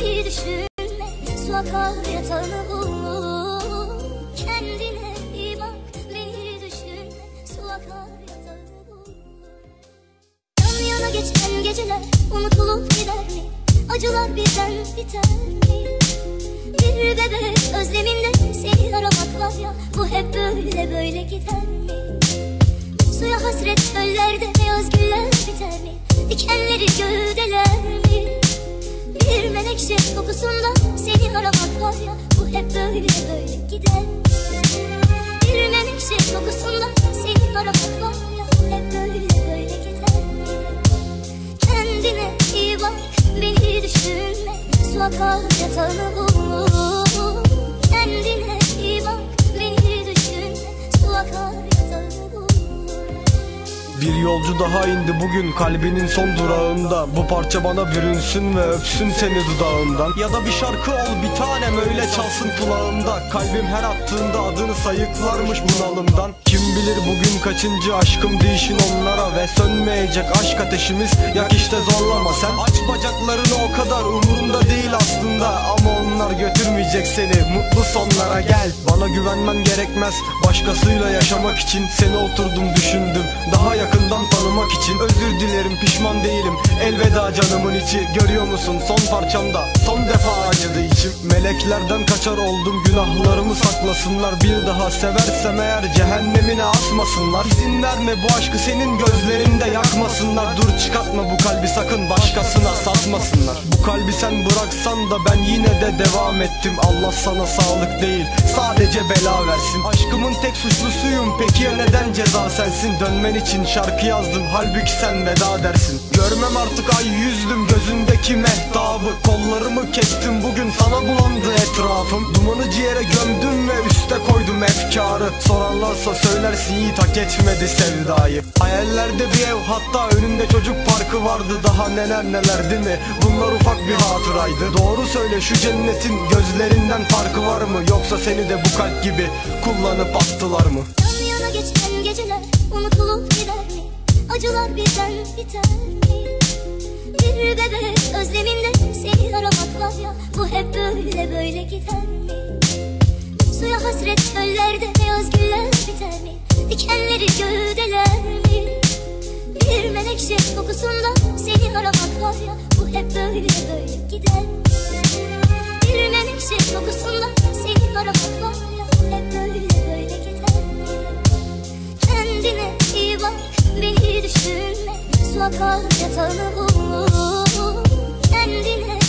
beni düşünme Su akar yatağını bul Kendine iyi bak beni düşünme Su akar yatağını bul Yan yana geçen geceler unutulup gider mi? Acılar birden biter mi? Bir bebek özleminde seni aramak var ya Bu hep böyle böyle gider mi? Suya hasret çöllerde beyaz güller biter mi? Dikenleri gövdeler? Bir menekşe kokusunda seni aramak var ya Bu hep böyle böyle gider? Bir menekşe kokusunda seni aramak var ya Bu hep böyle böyle gider? Kendine iyi bak beni düşünme Su akar yatağını bul Kendine Bir yolcu daha indi bugün kalbinin son durağında. Bu parça bana bürünsün ve öpsün seni dudağından Ya da bir şarkı ol bir tanem öyle çalsın kulağımda. Kalbim her attığında adını sayıklarmış bunalımdan. Kim bilir bugün kaçıncı aşkım değişin onlara Ve sönmeyecek aşk ateşimiz. Yak işte zorlama Sen. Aç bacaklarını o kadar umurumda değil aslında. Ama onlar götürmeyecek seni. Mutlu sonlara gel. Bana güvenmen gerekmez. Başkasıyla yaşamak için Seni oturdum düşündüm. Daha yakından tanımak için Özür dilerim pişman değilim. Elveda canımın içi Görüyor musun? Son parçamda son defa acıdı içim. Meleklerden kaçar oldum günahlarımı saklasınlar. Bir daha seversem eğer cehennemine atmasınlar İzin verme bu aşkı senin gözlerinde yakmasınlar. Dur çıkartma bu kalbi sakın başkasına satmasınlar. Bu kalbi sen bıraksan da ben yine de devam ettim. Allah sana sağlık değil sadece bela versin. Aşkımın tek suçlusuyum peki ya neden ceza sensin? Dönmen için şarkı yazdım halbuki sen veda dersin. Görmem artık ay yüzdüm gözündeki mehtabı. Kollarımı kestim bugün sana bulandı etrafım. Dumanı ciğere gömdüm ve üste koydum efkarı. Sorarlarsa söylersin yiğit hak etmedi sevdayı. Hayallerde bir ev hatta önünde çocuk parkı vardı. Daha neler neler değil mi? Bunlar ufak bir hatıraydı. Doğru söyle şu cennetin gözlerinden farkı var mı? Yoksa seni de bu kalp gibi kullanıp attılar mı? Yan yana geçen geceler unutulup gider mi? Acılar birden biter mi? Bir bebek özleminde seni aramak var ya Bu hep böyle böyle gider mi? Suya hasret çöllerde beyaz güller biter mi? Dikenleri gövdeler mi? Bir menekşe kokusunda seni aramak var ya Bu hep böyle böyle gider mi? mutlaka yatağını bulur Kendine